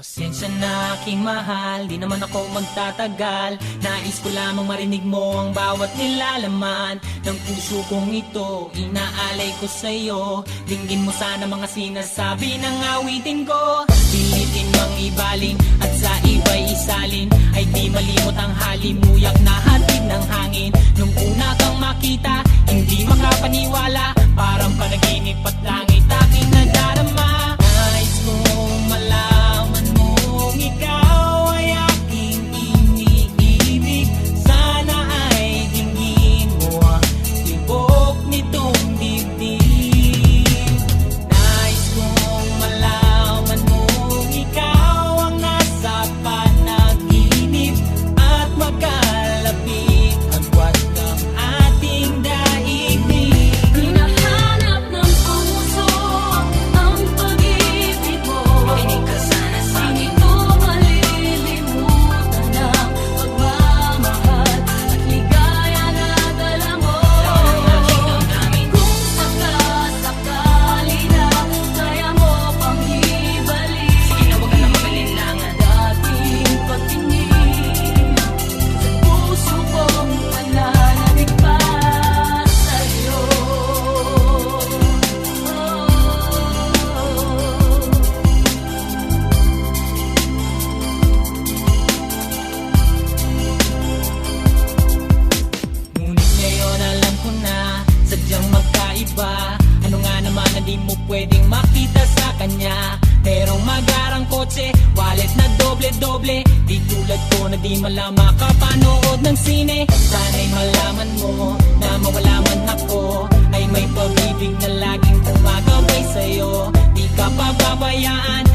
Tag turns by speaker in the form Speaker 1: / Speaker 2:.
Speaker 1: Pasensya na aking mahal, di naman ako magtatagal. Nais ko lamang marinig mo ang bawat nilalaman Ng puso kong ito, inaalay ko sa'yo Dinggin mo sana mga sinasabi ng awitin ko. Pilitin mang ibaling at sa iba'y isalin. Ay di malimot ang halimuyak na hatid ng hangin. Nung una kang makita, hindi makapaniwala. Parang panaginip at langit magkaiba Ano nga naman na di mo pwedeng makita sa kanya? Merong magarang kotse Wallet na doble-doble. Di tulad ko na di malang makapanood ng sine. Sana'y malaman mo Na mawala man ako. Ay may pag-ibig na laging gumagabay sa'yo. Di ka pababayaan